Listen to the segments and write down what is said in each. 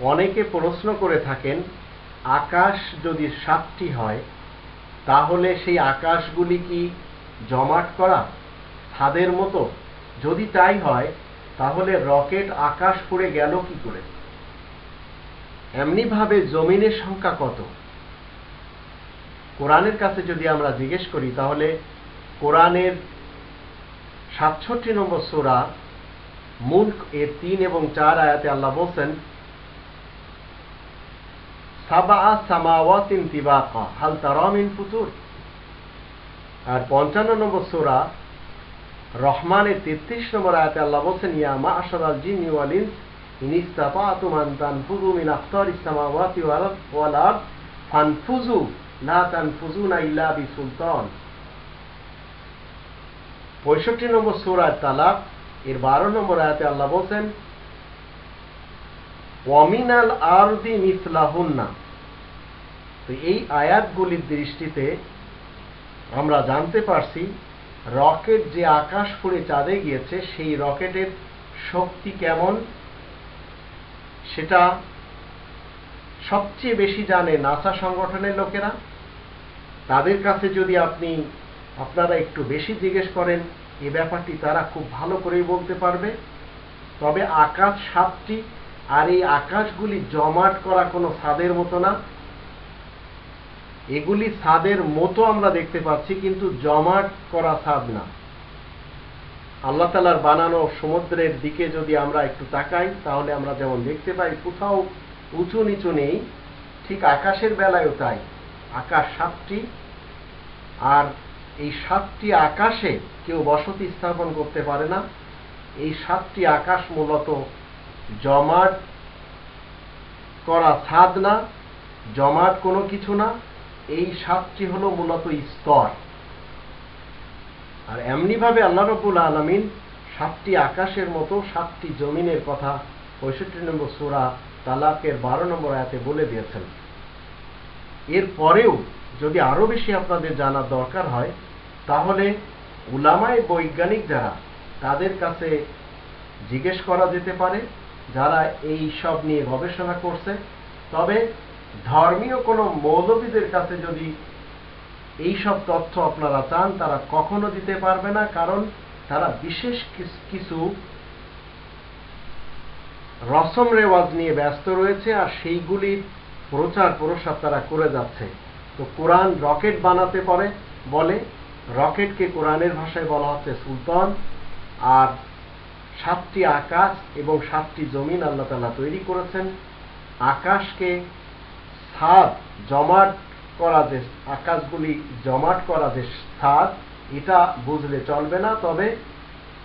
অনেকে প্রশ্ন করে থাকেন, আকাশ যদি সাতটি হয়, তাহলে সেই আকাশগুলি কি জমাট করা, ছাদের মতো? যদি তাই হয়, তাহলে রকেট আকাশ পুড়ে গেল কি করে? এমনিভাবে জমিনের সংখ্যা কত? কোরআনের কাছে যদি আমরা জিজ্ঞেস করি, তাহলে কোরআনের সাতষট্টি নম্বর সোরা মুল্ক এর তিন এবং চার আয়াতে আল্লাহ বলছেন আর পঞ্চান্ন নম্বর সোরা রহমানের তেত্রিশ নম্বর আয়াতে আল্লাহ বলছেন, ইয়া মা আশর আল জিন তানফুযু মিন লা তানফুযুনা ইল্লা বিসুলতান। পঁয়ষট্টি নম্বর সুরায় তালাক, এর বারো নম্বর আয়াতে আল্লাহ বলছেন, ওয়ামিনাল আরদি মিসলাহুন্না তো এই আয়াতগুলির দৃষ্টিতে আমরা জানতে পারছি, রকেট যে আকাশ ফুড়ে চাঁদে গিয়েছে, সেই রকেটের শক্তি কেমন? সেটা সবচেয়ে বেশি জানে নাসা সংগঠনের লোকেরা। তাদের কাছে যদি আপনি আপনারা একটু বেশি জিজ্ঞেস করেন, এ ব্যাপারটি তারা খুব ভালো করেই বলতে পারবে। তবে আকাশ সাতটি আর এই আকাশগুলি জমাট করা কোনো ছাদের মতো না। এগুলি ছাদের মতো আমরা দেখতে পাচ্ছি, কিন্তু জমাট করা ছাদ না। আল্লাহ তালার বানানো সমুদ্রের দিকে যদি আমরা একটু তাকাই, তাহলে আমরা যেমন দেখতে পাই, কোথাও উঁচু নিচু নেই, ঠিক আকাশের বেলায়ও তাই। আকাশ সাতটি আর এই সাতটি আকাশে কেউ বসতি স্থাপন করতে পারে না। এই সাতটি আকাশ মূলত জমাট করা ছাদ না, জমাট কোনো কিছু না। এই সাতটি হলো মূলত স্তর। আর এমনিভাবে আল্লাহ রবুল আলমিন সাতটি আকাশের মতো সাতটি জমিনের কথা পঁয়ষট্টি নম্বর সুরা তালাকের বারো নম্বর আয়াতে বলে দিয়েছেন। এর পরেও যদি আরও বেশি আপনাদের জানার দরকার হয় তাহলে উলামায় বৈজ্ঞানিক যারা, তাদের কাছে জিজ্ঞেস করা যেতে পারে, যারা এই সব নিয়ে গবেষণা করছে। তবে ধর্মীয় কোনো মৌলবীদের কাছে যদি এই সব তথ্য আপনারা চান, তারা কখনো দিতে পারবে না, কারণ তারা বিশেষ কিছু রসম রেওয়াজ নিয়ে ব্যস্ত রয়েছে, আর সেইগুলির প্রচার প্রসার তারা করে যাচ্ছে। তো কোরআন রকেট বানাতে পারে বলে রকেটকে কোরআনের ভাষায় বলা হচ্ছে সুলতান, আর সাতটি আকাশ এবং সাতটি জমিন আল্লাহ তালা তৈরি করেছেন। আকাশকে ছাদ জমাট করা যে, আকাশগুলি জমাট করা যে ছাদ এটা বুঝলে চলবে না। তবে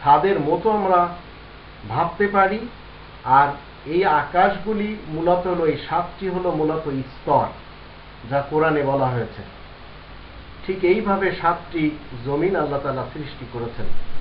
ছাদের মতো আমরা ভাবতে পারি, আর এই আকাশগুলি মূলত হলো এই সাতটি হলো মূলত স্তর, যা কোরআনে বলা হয়েছে। ঠিক এইভাবে সাতটি জমিন আল্লাহ তালা সৃষ্টি করেছেন।